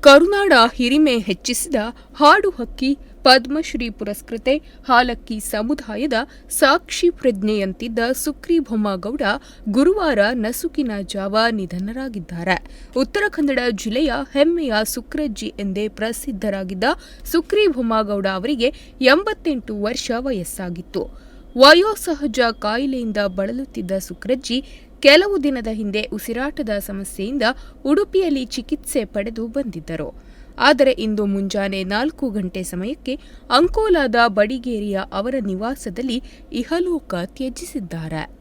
ಕರುನಾಡ ಹಿರಿಮೆ ಹೆಚ್ಚಿಸಿದ ಹಾಡು ಹಕ್ಕಿ ಪದ್ಮಶ್ರೀ ಪುರಸ್ಕೃತೆ, ಹಾಲಕ್ಕಿ ಸಮುದಾಯದ ಸಾಕ್ಷಿ ಪ್ರಜ್ಞೆಯಂತಿದ್ದ ಸುಕ್ರಿಭೊಮ್ಮಗೌಡ ಗುರುವಾರ ನಸುಕಿನ ಜಾವ ನಿಧನರಾಗಿದ್ದಾರೆ. ಉತ್ತರ ಕನ್ನಡ ಜಿಲ್ಲೆಯ ಹೆಮ್ಮೆಯ ಸುಕ್ರಜ್ಜಿ ಎಂದೇ ಪ್ರಸಿದ್ಧರಾಗಿದ್ದ ಸುಕ್ರಿಭೊಮ್ಮಗೌಡ ಅವರಿಗೆ ಎಂಬತ್ತೆಂಟು ವರ್ಷ ವಯಸ್ಸಾಗಿತ್ತು. ವಯೋಸಹಜ ಕಾಯಿಲೆಯಿಂದ ಬಳಲುತ್ತಿದ್ದ ಸುಕ್ರಜ್ಜಿ ಕೆಲವು ದಿನದ ಹಿಂದೆ ಉಸಿರಾಟದ ಸಮಸ್ಯೆಯಿಂದ ಉಡುಪಿಯಲ್ಲಿ ಚಿಕಿತ್ಸೆ ಪಡೆದು ಬಂದಿದ್ದರು. ಆದರೆ ಇಂದು ಮುಂಜಾನೆ ನಾಲ್ಕು ಗಂಟೆ ಸಮಯಕ್ಕೆ ಅಂಕೋಲಾದ ಬಡಿಗೇರಿಯ ಅವರ ನಿವಾಸದಲ್ಲಿ ಇಹಲೋಕ ತ್ಯಜಿಸಿದ್ದಾರೆ.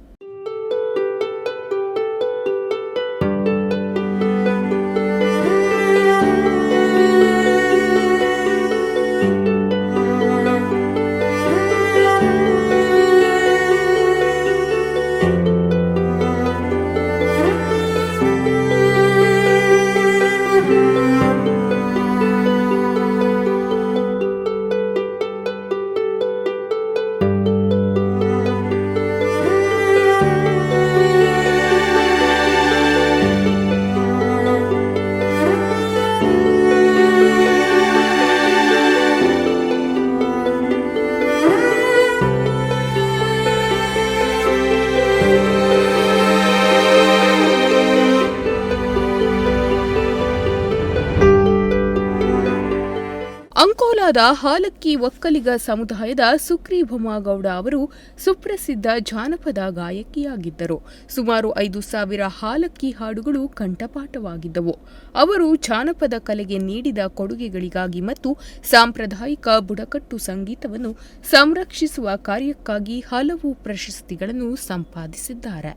ಅಂಕೋಲಾದ ಹಾಲಕ್ಕಿ ಒಕ್ಕಲಿಗ ಸಮುದಾಯದ ಸುಕ್ರಿಭೊಮ್ಮಗೌಡ ಅವರು ಸುಪ್ರಸಿದ್ಧ ಜಾನಪದ ಗಾಯಕಿಯಾಗಿದ್ದರು. ಸುಮಾರು ಐದು ಸಾವಿರ ಹಾಲಕ್ಕಿ ಹಾಡುಗಳು ಕಂಠಪಾಠವಾಗಿದ್ದವು. ಅವರು ಜಾನಪದ ಕಲೆಗೆ ನೀಡಿದ ಕೊಡುಗೆಗಳಿಗಾಗಿ ಮತ್ತು ಸಾಂಪ್ರದಾಯಿಕ ಬುಡಕಟ್ಟು ಸಂಗೀತವನ್ನು ಸಂರಕ್ಷಿಸುವ ಕಾರ್ಯಕ್ಕಾಗಿ ಹಲವು ಪ್ರಶಸ್ತಿಗಳನ್ನು ಸಂಪಾದಿಸಿದ್ದಾರೆ.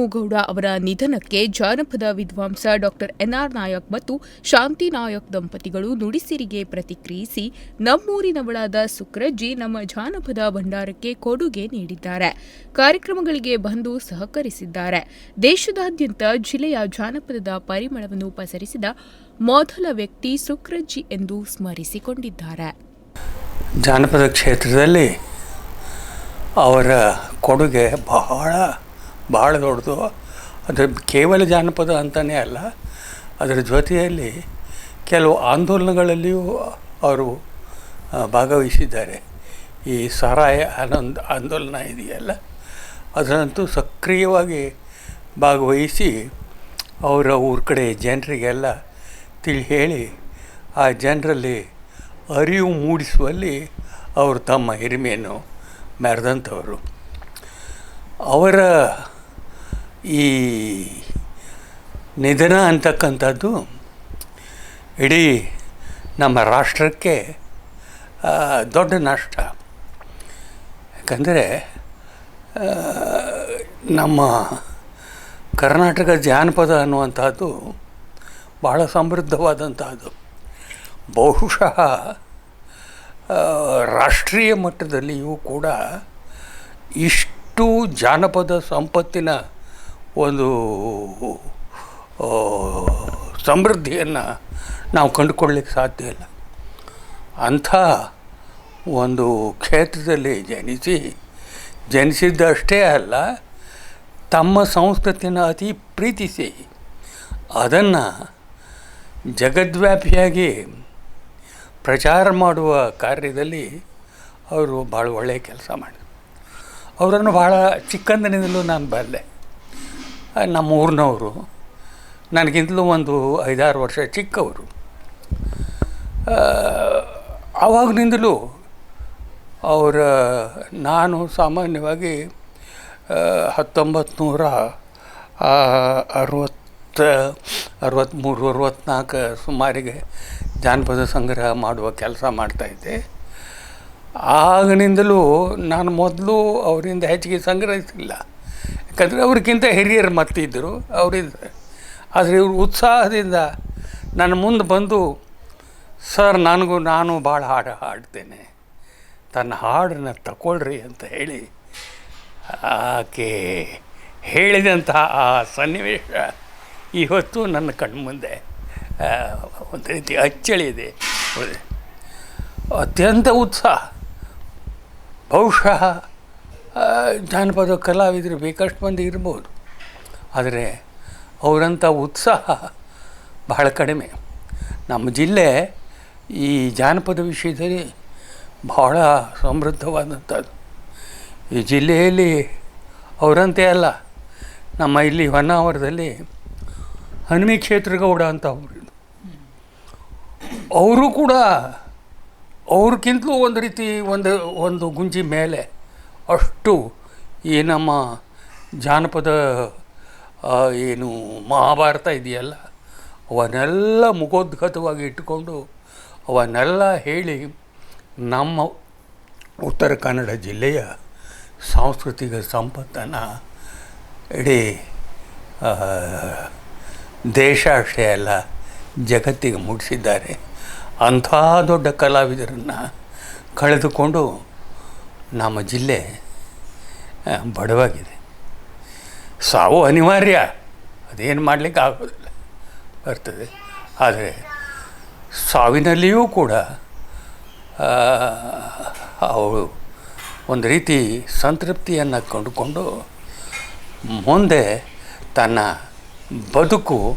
ಸುಕ್ರಿಬೊಮ್ಮುಗೌಡ ಅವರ ನಿಧನಕ್ಕೆ ಜಾನಪದ ವಿದ್ವಾಂಸ ಡಾಕ್ಟರ್ ಎನ್ಆರ್ ನಾಯಕ್ ಮತ್ತು ಶಾಂತಿ ನಾಯಕ್ ದಂಪತಿಗಳು ನುಡಿಸಿರಿಗೆ ಪ್ರತಿಕ್ರಿಯಿಸಿ, ನಮ್ಮೂರಿನವಳಾದ ಸುಕ್ರಜ್ಜಿ ನಮ್ಮ ಜಾನಪದ ಭಂಡಾರಕ್ಕೆ ಕೊಡುಗೆ ನೀಡಿದ್ದಾರೆ. ಕಾರ್ಯಕ್ರಮಗಳಿಗೆ ಬಂದು ಸಹಕರಿಸಿದ್ದಾರೆ. ದೇಶದಾದ್ಯಂತ ಜಿಲ್ಲೆಯ ಜಾನಪದದ ಪರಿಮಳವನ್ನು ಪಸರಿಸಿದ ಮೊದಲ ವ್ಯಕ್ತಿ ಸುಕ್ರಜ್ಜಿ ಎಂದು ಸ್ಮರಿಸಿಕೊಂಡಿದ್ದಾರೆ. ಜಾನಪದ ಕ್ಷೇತ್ರದಲ್ಲಿ ಅವರ ಕೊಡುಗೆ ಬಹಳ ಬಹಳ ದೊಡ್ಡದು. ಅದು ಕೇವಲ ಜಾನಪದ ಅಂತಲೇ ಅಲ್ಲ, ಅದರ ಜೊತೆಯಲ್ಲಿ ಕೆಲವು ಆಂದೋಲನಗಳಲ್ಲಿಯೂ ಅವರು ಭಾಗವಹಿಸಿದ್ದಾರೆ. ಈ ಸರಾಯ ಆನಂದ ಆಂದೋಲನ ಇದೆಯಲ್ಲ, ಅದರಂತೂ ಸಕ್ರಿಯವಾಗಿ ಭಾಗವಹಿಸಿ ಅವರ ಊರ ಕಡೆ ಜನರಿಗೆಲ್ಲ ತಿಳಿ ಹೇಳಿ, ಆ ಜನರಲ್ಲಿ ಅರಿವು ಮೂಡಿಸುವಲ್ಲಿ ಅವರು ತಮ್ಮ ಹಿರಿಮೆಯನ್ನು ಮೆರೆದಂಥವರು ಅವರ ಈ ನಿಧನ ಅಂತಕ್ಕಂಥದ್ದು ಇಡೀ ನಮ್ಮ ರಾಷ್ಟ್ರಕ್ಕೆ ದೊಡ್ಡ ನಷ್ಟ. ಯಾಕಂದರೆ ನಮ್ಮ ಕರ್ನಾಟಕ ಜಾನಪದ ಅನ್ನುವಂಥದ್ದು ಭಾಳ ಸಮೃದ್ಧವಾದಂಥದ್ದು. ಬಹುಶಃ ರಾಷ್ಟ್ರೀಯ ಮಟ್ಟದಲ್ಲಿಯೂ ಕೂಡ ಇಷ್ಟು ಜಾನಪದ ಸಂಪತ್ತಿನ ಒಂದು ಸಮೃದ್ಧಿಯನ್ನು ನಾವು ಕಂಡುಕೊಳ್ಳಿಕ್ಕೆ ಸಾಧ್ಯ ಇಲ್ಲ. ಅಂಥ ಒಂದು ಕ್ಷೇತ್ರದಲ್ಲಿ ಜನಿಸಿ, ಜನಿಸಿದ್ದಷ್ಟೇ ಅಲ್ಲ, ತಮ್ಮ ಸಂಸ್ಕೃತಿನ ಅತಿ ಪ್ರೀತಿಸಿ, ಅದನ್ನು ಜಗದ್ವ್ಯಾಪಿಯಾಗಿ ಪ್ರಚಾರ ಮಾಡುವ ಕಾರ್ಯದಲ್ಲಿ ಅವರು ಭಾಳ ಒಳ್ಳೆಯ ಕೆಲಸ ಮಾಡಿದರು. ಅವರನ್ನು ಭಾಳ ಚಿಕ್ಕಂದಿನಿಂದಲೂ ನಾನು ಬಲ್ಲೆ ನಮ್ಮ ಊರಿನವರು ನನಗಿಂತಲೂ ಒಂದು ಐದಾರು ವರ್ಷ ಚಿಕ್ಕವರು. ಆವಾಗಿನಿಂದಲೂ ಅವರ, ನಾನು ಸಾಮಾನ್ಯವಾಗಿ ಹತ್ತೊಂಬತ್ತು ನೂರ ಅರವತ್ತ ಅರವತ್ತ್ಮೂರು ಅರವತ್ತ್ನಾಲ್ಕು ಸುಮಾರಿಗೆ ಜಾನಪದ ಸಂಗ್ರಹ ಮಾಡುವ ಕೆಲಸ ಮಾಡ್ತಾಯಿದ್ದೆ ಆಗಿನಿಂದಲೂ ನಾನು ಮೊದಲು ಅವರಿಂದ ಹೆಚ್ಚಿಗೆ ಸಂಗ್ರಹಿಸಿಲ್ಲ. ಯಾಕಂದರೆ ಅವ್ರಿಗಿಂತ ಹಿರಿಯರು ಮತ್ತಿದ್ದರು, ಅವರಿದ್ದಾರೆ. ಆದರೆ ಇವರು ಉತ್ಸಾಹದಿಂದ ನನ್ನ ಮುಂದೆ ಬಂದು, ಸರ್, ನನಗೂ ನಾನು ಭಾಳ ಹಾಡು ಹಾಡ್ತೇನೆ. ತನ್ನ ಹಾಡನ್ನು ತಗೊಳ್ರಿ ಅಂತ ಹೇಳಿ, ಆಕೆ ಹೇಳಿದಂತಹ ಆ ಸನ್ನಿವೇಶ ಇವತ್ತು ನನ್ನ ಕಣ್ಮುಂದೆ ಮುಂದೆ ಒಂದು ರೀತಿ ಅಚ್ಚಳಿದೆ ಅತ್ಯಂತ ಉತ್ಸಾಹ. ಬಹುಶಃ ಜಾನಪದ ಕಲಾವಿದರು ಬೇಕಷ್ಟು ಮಂದಿ ಇರ್ಬೋದು. ಆದರೆ ಅವರಂಥ ಉತ್ಸಾಹ ಬಹಳ ಕಡಿಮೆ. ನಮ್ಮ ಜಿಲ್ಲೆ ಈ ಜಾನಪದ ವಿಷಯದಲ್ಲಿ ಬಹಳ ಸಮೃದ್ಧವಾದಂಥದ್ದು. ಈ ಜಿಲ್ಲೆಯಲ್ಲಿ ಅವರಂತೆ ಅಲ್ಲ, ನಮ್ಮ ಇಲ್ಲಿ ಹೊನ್ನಾವರದಲ್ಲಿ ಹನುಮಿ ಕ್ಷೇತ್ರಗೌಡ ಅಂತ ಅವರು ಅವರು ಕೂಡ ಅವ್ರಿಗಿಂತಲೂ ಒಂದು ರೀತಿ ಒಂದು ಒಂದು ಗುಂಜಿ ಮೇಲೆ ಅಷ್ಟು ಈ ನಮ್ಮ ಜಾನಪದ ಏನು ಮಹಾಭಾರತ ಇದೆಯಲ್ಲ, ಅವನ್ನೆಲ್ಲ ಮುಖೋದ್ಗತವಾಗಿ ಇಟ್ಟುಕೊಂಡು ಅವನ್ನೆಲ್ಲ ಹೇಳಿ ನಮ್ಮ ಉತ್ತರ ಕನ್ನಡ ಜಿಲ್ಲೆಯ ಸಾಂಸ್ಕೃತಿಕ ಸಂಪತ್ತನ್ನು ಇಡೀ ದೇಶ ಅಷ್ಟೇ ಅಲ್ಲ ಜಗತ್ತಿಗೆ ಮುಟ್ಟಿಸಿದ್ದಾರೆ. ಅಂಥ ದೊಡ್ಡ ಕಲಾವಿದರನ್ನು ಕಳೆದುಕೊಂಡು ನಮ್ಮ ಜಿಲ್ಲೆ ಬಡವಾಗಿದೆ. ಸಾವು ಅನಿವಾರ್ಯ. ಅದೇನು ಮಾಡಲಿಕ್ಕೆ ಆಗೋದಿಲ್ಲ. ಬರ್ತದೆ. ಆದರೆ ಸಾವಿನಲ್ಲಿಯೂ ಕೂಡ ಅವಳು ಒಂದು ರೀತಿ ಸಂತೃಪ್ತಿಯನ್ನು ಕಂಡುಕೊಂಡು ಮುಂದೆ ತನ್ನ ಬದುಕು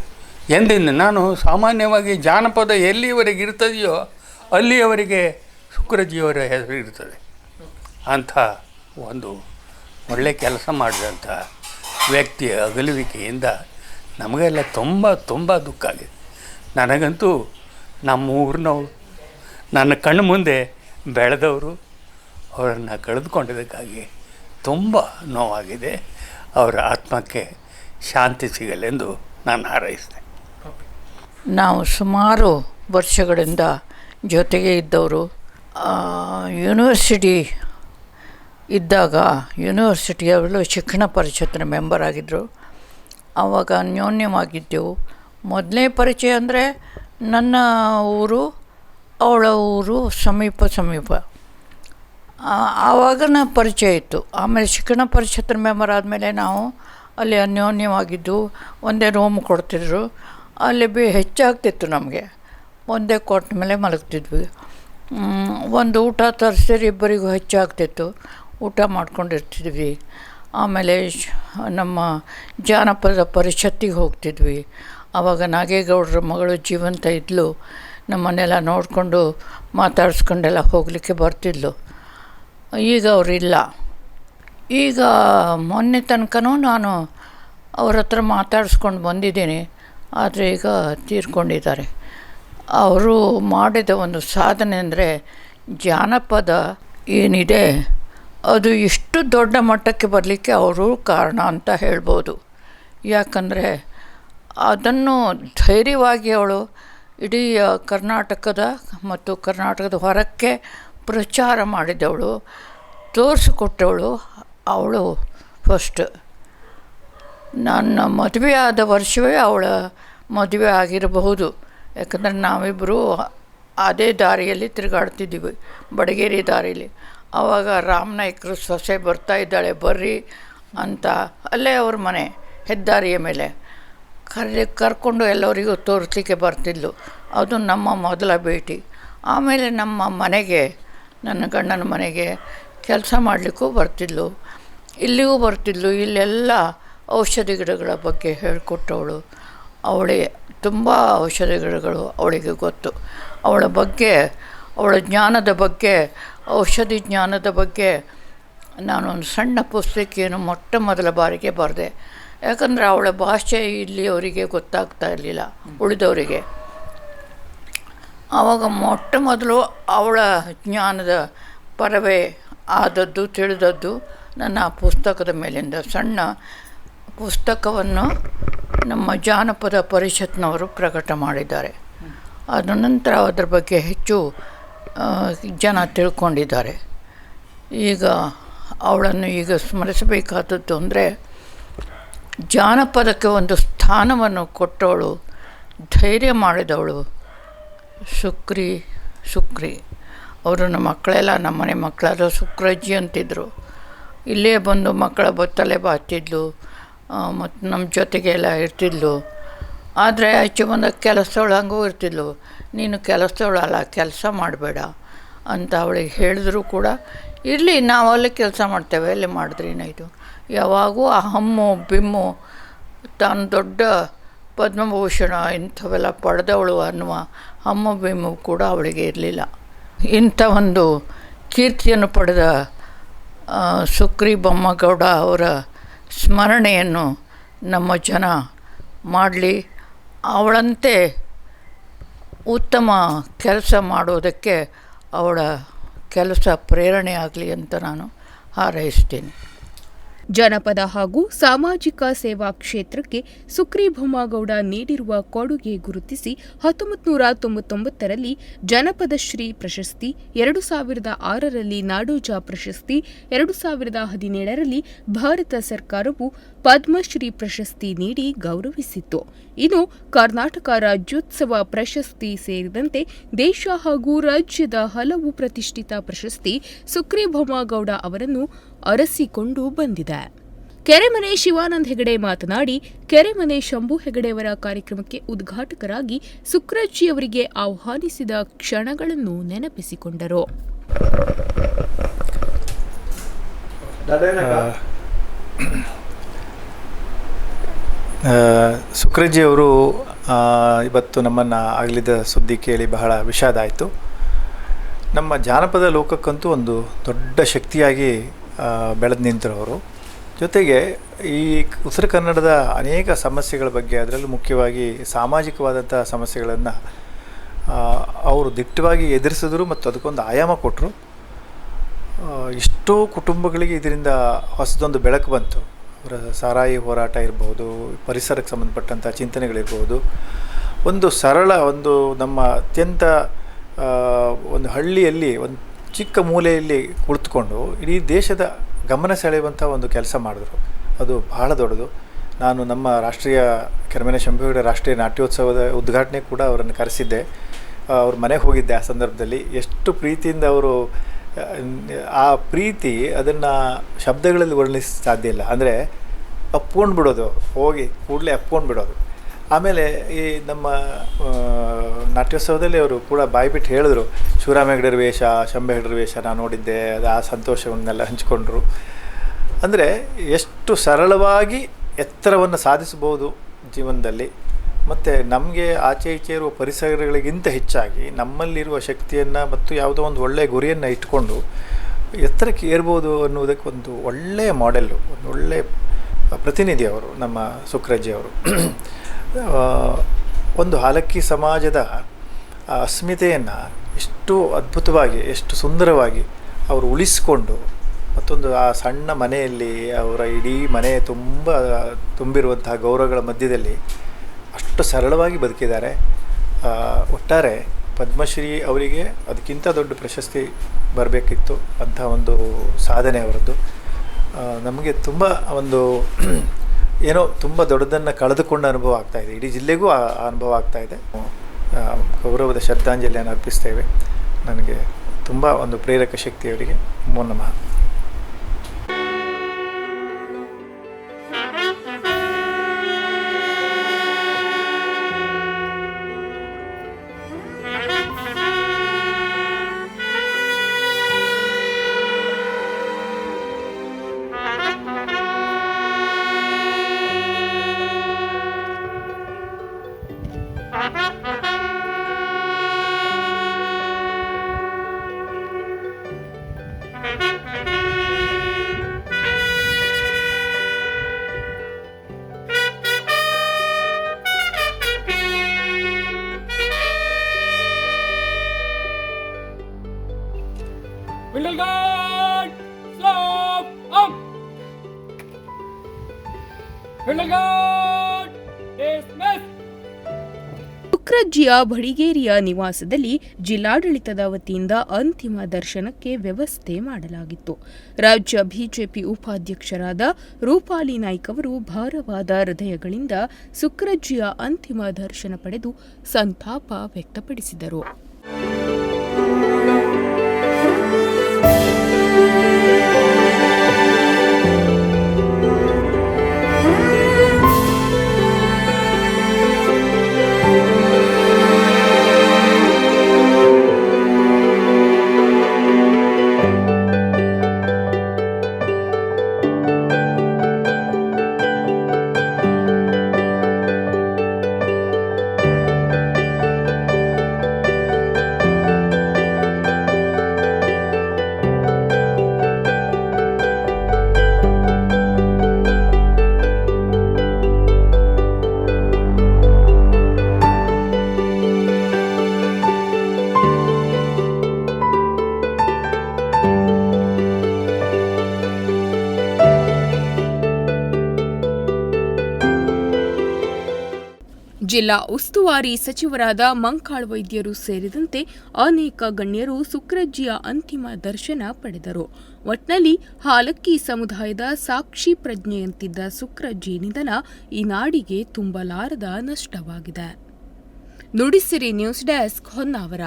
ಎಂದಿನ ನಾನು ಸಾಮಾನ್ಯವಾಗಿ ಜಾನಪದ ಎಲ್ಲಿಯವರೆಗೆ ಇರ್ತದೆಯೋ ಅಲ್ಲಿಯವರೆಗೆ ಶುಕ್ರಜಿಯವರ ಹೆಸರು ಇರ್ತದೆ. ಅಂಥ ಒಂದು ಒಳ್ಳೆ ಕೆಲಸ ಮಾಡಿದಂಥ ವ್ಯಕ್ತಿಯ ಅಗಲುವಿಕೆಯಿಂದ ನಮಗೆಲ್ಲ ತುಂಬ ತುಂಬ ದುಃಖ ಆಗಿದೆ. ನನಗಂತೂ ನಮ್ಮ ಊರಿನವರು ನನ್ನ ಕಣ್ಣು ಮುಂದೆ ಬೆಳೆದವರು ಅವರನ್ನು ಕಳೆದುಕೊಂಡಿದ್ದಕ್ಕಾಗಿ ತುಂಬ ನೋವಾಗಿದೆ. ಅವರ ಆತ್ಮಕ್ಕೆ ಶಾಂತಿ ಸಿಗಲೆಂದು ನಾನು ಹಾರೈಸಿದೆ ನಾವು ಸುಮಾರು ವರ್ಷಗಳಿಂದ ಜೊತೆಗೆ ಇದ್ದವರು ಯೂನಿವರ್ಸಿಟಿ ಇದ್ದಾಗ ಯೂನಿವರ್ಸಿಟಿಯವರು ಶಿಕ್ಷಣ ಪರಿಷತ್ತಿನ ಮೆಂಬರ್ ಆಗಿದ್ದರು ಆವಾಗ ಅನ್ಯೋನ್ಯವಾಗಿದ್ದೆವು. ಮೊದಲನೇ ಪರಿಚಯ ಅಂದರೆ ನನ್ನ ಊರು, ಅವಳ ಊರು ಸಮೀಪ ಸಮೀಪ. ಆವಾಗನ ಪರಿಚಯ ಇತ್ತು. ಆಮೇಲೆ ಶಿಕ್ಷಣ ಪರಿಷತ್ತಿನ ಮೆಂಬರ್ ಆದಮೇಲೆ ನಾವು ಅಲ್ಲಿ ಅನ್ಯೋನ್ಯವಾಗಿದ್ದು, ಒಂದೇ ರೂಮ್ ಕೊಡ್ತಿದ್ರು. ಅಲ್ಲಿ ಬಿ ಹೆಚ್ಚಾಗ್ತಿತ್ತು ನಮಗೆ. ಒಂದೇ ಕೊಟ್ಟ ಮೇಲೆ ಮಲಗ್ತಿದ್ವಿ. ಒಂದು ಊಟ ತರಿಸಿದ್ರೆ ಇಬ್ಬರಿಗೂ ಹೆಚ್ಚಾಗ್ತಿತ್ತು. ಊಟ ಮಾಡ್ಕೊಂಡಿರ್ತಿದ್ವಿ. ಆಮೇಲೆ ನಮ್ಮ ಜಾನಪದ ಪರಿಷತ್ತಿಗೆ ಹೋಗ್ತಿದ್ವಿ. ಆವಾಗ ನಾಗೇಗೌಡರ ಮಗಳು ಜೀವಂತ ಇದ್ಲು. ನಮ್ಮನ್ನೆಲ್ಲ ನೋಡಿಕೊಂಡು ಮಾತಾಡಿಸ್ಕೊಂಡೆಲ್ಲ ಹೋಗಲಿಕ್ಕೆ ಬರ್ತಿದ್ಲು. ಈಗ ಅವರಿಲ್ಲ. ಈಗ ಮೊನ್ನೆ ತನಕನೂ ನಾನು ಅವ್ರ ಹತ್ರ ಮಾತಾಡಿಸ್ಕೊಂಡು ಬಂದಿದ್ದೀನಿ. ಆದರೆ ಈಗ ತೀರ್ಕೊಂಡಿದ್ದಾರೆ. ಅವರು ಮಾಡಿದ ಒಂದು ಸಾಧನೆ ಅಂದರೆ ಜಾನಪದ ಏನಿದೆ? ಅದು ಇಷ್ಟು ದೊಡ್ಡ ಮಟ್ಟಕ್ಕೆ ಬರಲಿಕ್ಕೆ ಅವರು ಕಾರಣ ಅಂತ ಹೇಳ್ಬೋದು. ಯಾಕಂದರೆ ಅದನ್ನು ಧೈರ್ಯವಾಗಿ ಅವಳು ಇಡೀ ಕರ್ನಾಟಕದ ಮತ್ತು ಕರ್ನಾಟಕದ ಹೊರಕ್ಕೆ ಪ್ರಚಾರ ಮಾಡಿದವಳು, ತೋರಿಸಿಕೊಟ್ಟವಳು ಅವಳು ಫಸ್ಟ್ ನನ್ನ ಮದುವೆ ಆದ ವರ್ಷವೇ ಅವಳ ಮದುವೆ ಆಗಿರಬಹುದು. ಯಾಕಂದರೆ ನಾವಿಬ್ಬರು ಅದೇ ದಾರಿಯಲ್ಲಿ ತಿರುಗಾಡ್ತಿದ್ದೀವಿ, ಬಡಗೇರಿ ದಾರಿಯಲ್ಲಿ ಆವಾಗ ರಾಮನಾಯ್ಕರು ಸೊಸೆ ಬರ್ತಾ ಇದ್ದಾಳೆ, ಬರ್ರಿ ಅಂತ. ಅಲ್ಲೇ ಅವ್ರ ಮನೆ, ಹೆದ್ದಾರಿಯ ಮೇಲೆ. ಕರೆ ಕರ್ಕೊಂಡು ಎಲ್ಲರಿಗೂ ತೋರಿಸ್ಲಿಕ್ಕೆ ಬರ್ತಿದ್ಲು. ಅದು ನಮ್ಮ ಮೊದಲ ಭೇಟಿ. ಆಮೇಲೆ ನಮ್ಮ ಮನೆಗೆ, ನನ್ನ ಗಂಡನ ಮನೆಗೆ ಕೆಲಸ ಮಾಡಲಿಕ್ಕೂ ಬರ್ತಿದ್ಲು. ಇಲ್ಲಿಗೂ ಬರ್ತಿದ್ಲು. ಇಲ್ಲೆಲ್ಲ ಔಷಧಿ ಗಿಡಗಳ ಬಗ್ಗೆ ಹೇಳಿಕೊಟ್ಟವಳು. ಅವಳೇ, ತುಂಬ ಔಷಧಿ ಗಿಡಗಳು ಅವಳಿಗೆ ಗೊತ್ತು. ಅವಳ ಬಗ್ಗೆ ಅವಳ ಜ್ಞಾನದ ಬಗ್ಗೆ, ಔಷಧಿ ಜ್ಞಾನದ ಬಗ್ಗೆ ನಾನೊಂದು ಸಣ್ಣ ಪುಸ್ತಕೇನು ಮೊಟ್ಟ ಮೊದಲ ಬಾರಿಗೆ ಬರೆದೆ. ಯಾಕಂದರೆ ಅವಳ ಭಾಷೆ ಇಲ್ಲಿ ಅವರಿಗೆ ಗೊತ್ತಾಗ್ತಾ ಇರಲಿಲ್ಲ, ಉಳಿದವರಿಗೆ. ಆವಾಗ ಮೊಟ್ಟ ಮೊದಲು ಅವಳ ಜ್ಞಾನದ ಪರವೇ ಆದದ್ದು, ತಿಳಿದದ್ದು ನನ್ನ ಆ ಪುಸ್ತಕದ ಮೇಲಿಂದ. ಸಣ್ಣ ಪುಸ್ತಕವನ್ನು ನಮ್ಮ ಜಾನಪದ ಪರಿಷತ್ನವರು ಪ್ರಕಟ ಮಾಡಿದ್ದಾರೆ. ಅದ ನಂತರ ಅದರ ಬಗ್ಗೆ ಹೆಚ್ಚು ಜನ ತಿಳ್ಕೊಂಡಿದ್ದಾರೆ. ಈಗ ಅವಳನ್ನು ಈಗ ಸ್ಮರಿಸಬೇಕಾದದ್ದು ಅಂದರೆ ಜಾನಪದಕ್ಕೆ ಒಂದು ಸ್ಥಾನವನ್ನು ಕೊಟ್ಟವಳು, ಧೈರ್ಯ ಮಾಡಿದವಳು ಸುಕ್ರಿ ಸುಕ್ರಿ ಅವರು ನಮ್ಮ ಮಕ್ಕಳೆಲ್ಲ, ನಮ್ಮ ಮನೆ ಮಕ್ಕಳಾದ ಸುಕ್ರಜ್ಜಿ ಅಂತಿದ್ರು. ಇಲ್ಲೇ ಬಂದು ಮಕ್ಕಳ ಬತ್ತಲೆ ಬಾತಿದ್ಲು ಮತ್ತು ನಮ್ಮ ಜೊತೆಗೆಲ್ಲ ಇರ್ತಿದ್ಲು. ಆದರೆ ಆಚೆ ಬಂದ ಕೆಲಸದವಳು ಹಂಗೂ ಇರ್ತಿದ್ಲು. ನೀನು ಕೆಲಸದವಳಲ್ಲ ಕೆಲಸ ಮಾಡಬೇಡ ಅಂತ ಅವಳಿಗೆ ಹೇಳಿದ್ರು ಕೂಡ, ಇರಲಿ, ನಾವು ಅಲ್ಲಿ ಕೆಲಸ ಮಾಡ್ತೇವೆ, ಅಲ್ಲಿ ಮಾಡಿದ್ರಿ ಇದು ಯಾವಾಗೂ ಆ ಹಮ್ಮು, ಬಿಮ್ಮು, ತಾನು ದೊಡ್ಡ ಪದ್ಮಭೂಷಣ ಇಂಥವೆಲ್ಲ ಪಡೆದವಳು ಅನ್ನುವ ಹಮ್ಮು, ಬಿಮ್ಮು ಕೂಡ ಅವಳಿಗೆ ಇರಲಿಲ್ಲ. ಇಂಥ ಒಂದು ಕೀರ್ತಿಯನ್ನು ಪಡೆದ ಸುಕ್ರಿ ಬೊಮ್ಮಗೌಡ ಅವರ ಸ್ಮರಣೆಯನ್ನು ನಮ್ಮ ಜನ ಮಾಡಲಿ. ಅವಳಂತೆ ಉತ್ತಮ ಕೆಲಸ ಮಾಡೋದಕ್ಕೆ ಅವಳ ಕೆಲಸ ಪ್ರೇರಣೆ ಆಗಲಿ ಅಂತ ನಾನು ಹಾರೈಸ್ತೀನಿ. ಜನಪದ ಹಾಗೂ ಸಾಮಾಜಿಕ ಸೇವಾ ಕ್ಷೇತ್ರಕ್ಕೆ ಸುಕ್ರಿ ಭೊಮ್ಮಗೌಡ ನೀಡಿರುವ ಕೊಡುಗೆ ಗುರುತಿಸಿ ಹತ್ತೊಂಬತ್ತು ನೂರ ತೊಂಬತ್ತೊಂಬತ್ತರಲ್ಲಿ ಜನಪದ ಶ್ರೀ ಪ್ರಶಸ್ತಿ, ಎರಡು ಸಾವಿರದ ಆರರಲ್ಲಿ ನಾಡೋಜ ಪ್ರಶಸ್ತಿ, ಎರಡು ಸಾವಿರದ ಹದಿನೇಳರಲ್ಲಿ ಭಾರತ ಸರ್ಕಾರವು ಪದ್ಮಶ್ರೀ ಪ್ರಶಸ್ತಿ ನೀಡಿ ಗೌರವಿಸಿತ್ತು ಇನ್ನು ಕರ್ನಾಟಕ ರಾಜ್ಯೋತ್ಸವ ಪ್ರಶಸ್ತಿ ಸೇರಿದಂತೆ ದೇಶ ಹಾಗೂ ರಾಜ್ಯದ ಹಲವು ಪ್ರತಿಷ್ಠಿತ ಪ್ರಶಸ್ತಿ ಸುಕ್ರಿ ಭೊಮ್ಮಗೌಡ ಅವರನ್ನು ಅರಸಿಕೊಂಡು ಬಂದಿದೆ. ಕೆರೆಮನೆ ಶಿವಾನಂದ್ ಹೆಗಡೆ ಮಾತನಾಡಿ ಕೆರೆಮನೆ ಶಂಭು ಹೆಗಡೆಯವರ ಕಾರ್ಯಕ್ರಮಕ್ಕೆ ಉದ್ಘಾಟಕರಾಗಿ ಸುಕ್ರಜ್ಜಿ ಅವರಿಗೆ ಆಹ್ವಾನಿಸಿದ ಕ್ಷಣಗಳನ್ನು ನೆನಪಿಸಿಕೊಂಡರು. ಆ, ಸುಕ್ರಜ್ಜಿ ಅವರು ಇವತ್ತು ನಮ್ಮನ್ನು ಆಗಲಿದ್ದ ಸುದ್ದಿ ಕೇಳಿ ಬಹಳ ವಿಷಾದ ಆಯಿತು. ನಮ್ಮ ಜಾನಪದ ಲೋಕಕ್ಕಂತೂ ಒಂದು ದೊಡ್ಡ ಶಕ್ತಿಯಾಗಿ ಬೆಳೆದು ನಿಂತರವರು. ಜೊತೆಗೆ ಈ ಉತ್ತರ ಕನ್ನಡದ ಅನೇಕ ಸಮಸ್ಯೆಗಳ ಬಗ್ಗೆ ಅದರಲ್ಲೂ ಮುಖ್ಯವಾಗಿ ಸಾಮಾಜಿಕವಾದಂಥ ಸಮಸ್ಯೆಗಳನ್ನು ಅವರು ದಿಟ್ಟವಾಗಿ ಎದುರಿಸಿದ್ರು ಮತ್ತು ಅದಕ್ಕೊಂದು ಆಯಾಮ ಕೊಟ್ಟರು ಎಷ್ಟೋ ಕುಟುಂಬಗಳಿಗೆ ಇದರಿಂದ ಹೊಸದೊಂದು ಬೆಳಕು ಬಂತು. ಸಾರಾಯಿ ಹೋರಾಟ ಇರ್ಬೋದು, ಪರಿಸರಕ್ಕೆ ಸಂಬಂಧಪಟ್ಟಂಥ ಚಿಂತನೆಗಳಿರ್ಬೋದು. ಒಂದು ಸರಳ ಒಂದು ನಮ್ಮ ಅತ್ಯಂತ ಒಂದು ಹಳ್ಳಿಯಲ್ಲಿ, ಒಂದು ಚಿಕ್ಕ ಮೂಲೆಯಲ್ಲಿ ಕುಳಿತುಕೊಂಡು ಇಡೀ ದೇಶದ ಗಮನ ಸೆಳೆಯುವಂಥ ಒಂದು ಕೆಲಸ ಮಾಡಿದ್ರು. ಅದು ಬಹಳ ದೊಡ್ಡದು. ನಾನು ನಮ್ಮ ರಾಷ್ಟ್ರೀಯ ಕೆರಮನೆ ಶಂಭೇಗೌಡ ರಾಷ್ಟ್ರೀಯ ನಾಟ್ಯೋತ್ಸವದ ಉದ್ಘಾಟನೆ ಕೂಡ ಅವರನ್ನು ಕರೆಸಿದ್ದೆ. ಅವ್ರ ಮನೆಗೆ ಹೋಗಿದ್ದೆ ಆ ಸಂದರ್ಭದಲ್ಲಿ. ಎಷ್ಟು ಪ್ರೀತಿಯಿಂದ ಅವರು ಆ, ಪ್ರೀತಿ ಅದನ್ನು ಶಬ್ದಗಳಲ್ಲಿ ವರ್ಣಿಸ ಸಾಧ್ಯ ಇಲ್ಲ. ಅಂದರೆ ಅಪ್ಕೊಂಡು ಬಿಡೋದು ಹೋಗಿ ಕೂಡಲೇ ಅಪ್ಕೊಂಡು ಬಿಡೋದು. ಆಮೇಲೆ ಈ ನಮ್ಮ ನಾಟ್ಯೋತ್ಸವದಲ್ಲಿ ಅವರು ಕೂಡ ಬಾಯ್ಬಿಟ್ಟು ಹೇಳಿದ್ರು ಶಿವರಾಮ ಹೆಗಡೆರ ವೇಷ ಶಂಭ ಹೆಗಡೆರ ವೇಷ ನಾನು ನೋಡಿದ್ದೆ ಅದು ಆ ಸಂತೋಷವನ್ನೆಲ್ಲ ಹಂಚಿಕೊಂಡ್ರು. ಅಂದರೆ ಎಷ್ಟು ಸರಳವಾಗಿ ಎತ್ತರವನ್ನು ಸಾಧಿಸಬಹುದು ಜೀವನದಲ್ಲಿ. ಮತ್ತು ನಮಗೆ ಆಚೆ ಈಚೆ ಇರುವ ಪರಿಸರಗಳಿಗಿಂತ ಹೆಚ್ಚಾಗಿ ನಮ್ಮಲ್ಲಿರುವ ಶಕ್ತಿಯನ್ನು ಮತ್ತು ಯಾವುದೋ ಒಂದು ಒಳ್ಳೆಯ ಗುರಿಯನ್ನು ಇಟ್ಕೊಂಡು ಎತ್ತರಕ್ಕೆ ಏರ್ಬೋದು ಅನ್ನುವುದಕ್ಕೆ ಒಂದು ಒಳ್ಳೆಯ ಮಾಡೆಲ್ಲು ಒಂದು ಒಳ್ಳೆಯ ಪ್ರತಿನಿಧಿ ಅವರು, ನಮ್ಮ ಸುಕ್ರಜ್ಜಿ ಅವರು. ಒಂದು ಹಾಲಕ್ಕಿ ಸಮಾಜದ ಅಸ್ಮಿತೆಯನ್ನು ಎಷ್ಟು ಅದ್ಭುತವಾಗಿ, ಎಷ್ಟು ಸುಂದರವಾಗಿ ಅವರು ಉಳಿಸಿಕೊಂಡು ಮತ್ತೊಂದು ಆ ಸಣ್ಣ ಮನೆಯಲ್ಲಿ ಅವರ ಇಡೀ ಮನೆ ತುಂಬ ತುಂಬಿರುವಂತಹ ಗೌರವಗಳ ಮಧ್ಯದಲ್ಲಿ ಅಷ್ಟು ಸರಳವಾಗಿ ಬದುಕಿದ್ದಾರೆ. ಒಟ್ಟಾರೆ ಪದ್ಮಶ್ರೀ ಅವರಿಗೆ ಅದಕ್ಕಿಂತ ದೊಡ್ಡ ಪ್ರಶಸ್ತಿ ಬರಬೇಕಿತ್ತು ಅಂಥ ಒಂದು ಸಾಧನೆ ಅವರದ್ದು. ನಮಗೆ ತುಂಬ ಒಂದು ಏನೋ ತುಂಬ ದೊಡ್ಡದನ್ನು ಕಳೆದುಕೊಂಡ ಅನುಭವ ಆಗ್ತಾ ಇದೆ. ಇಡೀ ಜಿಲ್ಲೆಗೂ ಆ ಅನುಭವ ಆಗ್ತಾ ಇದೆ. ಗೌರವದ ಶ್ರದ್ಧಾಂಜಲಿಯನ್ನು ಅರ್ಪಿಸ್ತೇವೆ. ನನಗೆ ತುಂಬ ಒಂದು ಪ್ರೇರಕ ಶಕ್ತಿ ಅವರಿಗೆ ನಮೋ. Guard! ಬಡಿಗೇರಿಯ ನಿವಾಸದಲ್ಲಿ ಜಿಲ್ಲಾಡಳಿತದ ವತಿಯಿಂದ ಅಂತಿಮ ದರ್ಶನಕ್ಕೆ ವ್ಯವಸ್ಥೆ ಮಾಡಲಾಗಿತ್ತು ರಾಜ್ಯ ಬಿಜೆಪಿ ಉಪಾಧ್ಯಕ್ಷರಾದ ರೂಪಾಲಿ ನಾಯ್ಕ್ ಅವರು ಭಾರವಾದ ಹೃದಯಗಳಿಂದ ಸುಕ್ರಜ್ಜಿಯ ಅಂತಿಮ ದರ್ಶನ ಪಡೆದು ಸಂತಾಪ ವ್ಯಕ್ತಪಡಿಸಿದರು ಜಿಲ್ಲಾ ಉಸ್ತುವಾರಿ ಸಚಿವರಾದ ಮಂಕಾಳ್ ವೈದ್ಯರು ಸೇರಿದಂತೆ ಅನೇಕ ಗಣ್ಯರು ಸುಕ್ರಜ್ಜಿಯ ಅಂತಿಮ ದರ್ಶನ ಪಡೆದರು. ಒಟ್ನಲ್ಲಿ ಹಾಲಕ್ಕಿ ಸಮುದಾಯದ ಸಾಕ್ಷಿ ಪ್ರಜ್ಞೆಯಂತಿದ್ದ ಸುಕ್ರಜ್ಜಿ ನಿಧನ ಈ ನಾಡಿಗೆ ತುಂಬಲಾರದ ನಷ್ಟವಾಗಿದೆ. Nudisiri news desk Honnavar.